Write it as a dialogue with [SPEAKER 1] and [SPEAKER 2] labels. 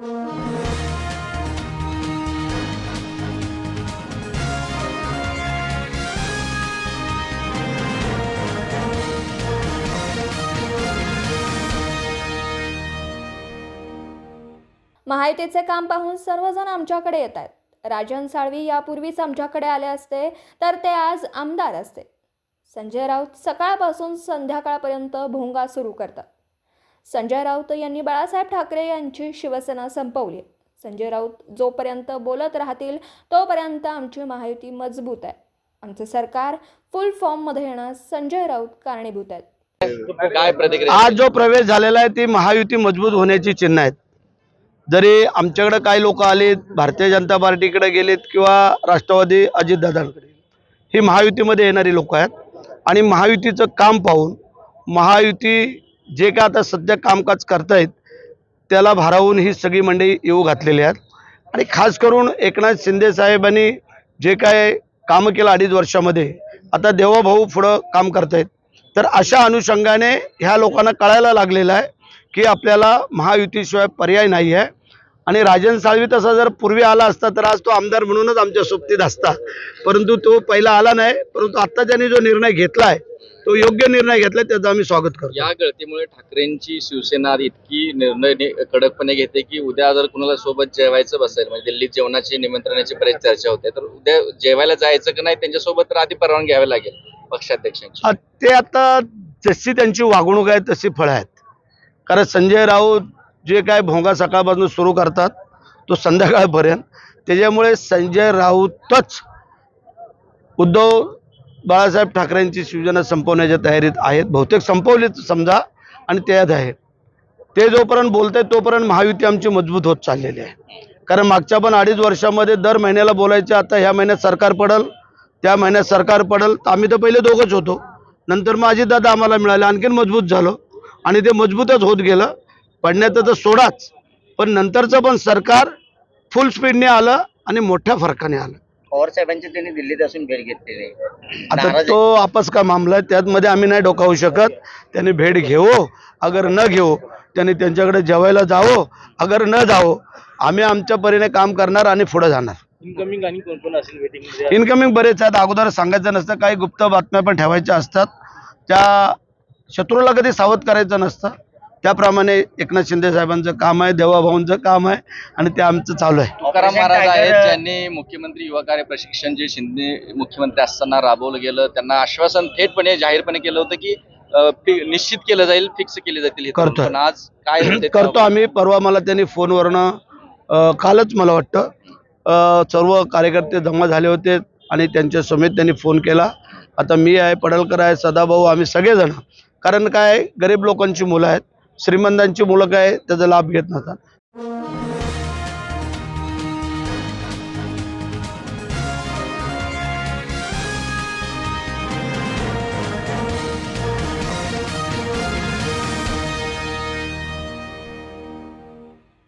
[SPEAKER 1] माहितीचे काम पाहून सर्वजण आमच्याकडे येत आहेत. राजन साळवी यापूर्वीच आमच्याकडे आले असते तर ते आज आमदार असते. संजय राऊत सकाळपासून संध्याकाळपर्यंत भोंगा सुरू करतात. संजय राऊत यांनी बाळासाहेब ठाकरे यांची शिवसेना संपवली. संजय राऊत जोपर्यंत बोलत राहतील तोपर्यंत आमची महायुती मजबूत आहे. आमचे सरकार फुल फॉर्ममध्ये येण्यास संजय राऊत कारणीभूत आहेत
[SPEAKER 2] काय प्रतिक्रिया?
[SPEAKER 3] आज जो प्रवेश झालेला आहे ती महायुती मजबूत होण्याची चिन्ह आहेत. जरी आमच्याकडे काही लोक आलेत भारतीय जनता पार्टीकडे गेलेत किंवा राष्ट्रवादी अजितदादांकडे ही महायुतीमध्ये येणारी लोक आहेत. आणि महायुतीचं काम पाहून महायुती जे काय आता सध्या कामकाज करतायत त्याला भारावून ही सगळी मंडळी येऊ घातलेली आहेत. आणि खास करून एकनाथ शिंदे साहेबांनी जे काय कामं केलं अडीच वर्षामध्ये आता देवाभाऊ पुढं काम करतायत. तर अशा अनुषंगाने ह्या लोकांना कळायला लागलेलं आहे की आपल्याला महायुतीशिवाय पर्याय नाही आहे. आणि राजन साळवी तसा जर पूर्वी आला असता तर आज तो आमदार म्हणूनच आमच्या सोबतीत असता. परंतु तो पहिला आला नाही परंतु आत्ता त्यांनी जो निर्णय घेतला आहे तो योग्य निर्णय घेतला त्याचं आम्ही स्वागत करतो.
[SPEAKER 2] या गळतीमुळे ठाकरेंची शिवसेना इतकी निर्णय कडकपणे घेते की उद्या जर कुणाला सोबत जेवायचं बसेल म्हणजे दिल्लीत जेवणाची निमंत्रणाची बरेच चर्चा होते तर उद्या जेवायला जायचं की नाही त्यांच्यासोबत तर आधी परवानगी घ्यावी लागेल पक्षाध्यक्षांची.
[SPEAKER 3] ते आता जशी त्यांची वागणूक आहे तशी फळं आहेत. कारण संजय राऊत जे काय भोंगा सकाळपासून सुरू करतात तो संध्याकाळपर्यंत. त्याच्यामुळे संजय राऊतच उद्धव बाळासाहेब ठाकरेंची शिवसेना संपवण्याच्या तयारीत आहेत. बहुतेक संपवलीच समजा आणि त्यात आहे ते जोपर्यंत बोलत आहेत तोपर्यंत महायुती आमची मजबूत होत चाललेली आहे. कारण मागच्या पण अडीच वर्षामध्ये दर महिन्याला बोलायचे आता ह्या महिन्यात सरकार पडल त्या महिन्यात सरकार पडल. तर आम्ही तर पहिले दोघंच होतो. नंतर मग अजितदादा आम्हाला मिळाले आणखीन मजबूत झालो. आणि ते मजबूतच होत गेलं. पडण्याचं तर सोडाच. पण नंतरचं पण सरकार फुल स्पीडने आलं आणि मोठ्या फरकाने आलं.
[SPEAKER 4] पवार साहेबांची त्यांनी दिल्लीत असून भेट घेतलेली आहे
[SPEAKER 3] आता
[SPEAKER 4] नाराज
[SPEAKER 3] तो आपस का मामला आहे? त्यातमध्ये आम्ही नाही डोकावू शकत. त्यांनी भेट घेवो अगर न घेवो त्यांनी त्यांच्याकडे जेवायला जावो. अगर न जावो आम्ही आमच्या परीने काम करणार आणि पुढे जाणार.
[SPEAKER 2] इनकमिंग आणि कोण कोण असेल वेटिंग
[SPEAKER 3] इनकमिंग बरेच आहेत. अगोदर सांगायचं नसतं. काही गुप्त बातम्या पण ठेवायच्या असतात. त्या शत्रूला कधी सावध करायचं नसतं. त्याप्रमाणे एकनाथ शिंदे साहेबांचं काम आहे देवाभाऊंचं काम आहे आणि ते आमचं चालू आहे.
[SPEAKER 2] तुकाराम महाराज आहेत ज्यांनी मुख्यमंत्री युवा कार्य प्रशिक्षण जे शिंदे मुख्यमंत्री असताना राबवलं गेलं त्यांना आश्वासन थेटपणे जाहीरपणे केलं होतं की निश्चित केलं जाईल फिक्स केले जातील हे. पण आज काय
[SPEAKER 3] करतो आम्ही परवा मला त्यांनी फोनवरनं कालच मला वाटतं सर्व कार्यकर्ते जमा झाले होते आणि त्यांच्या समेत त्यांनी फोन केला. आता मी आहे पडळकर आहे सदाभाऊ आम्ही सगळेजण. कारण काय गरीब लोकांची मुलं आहेत. श्रीमंतांची मुलं काय त्याचा लाभ घेत नसतात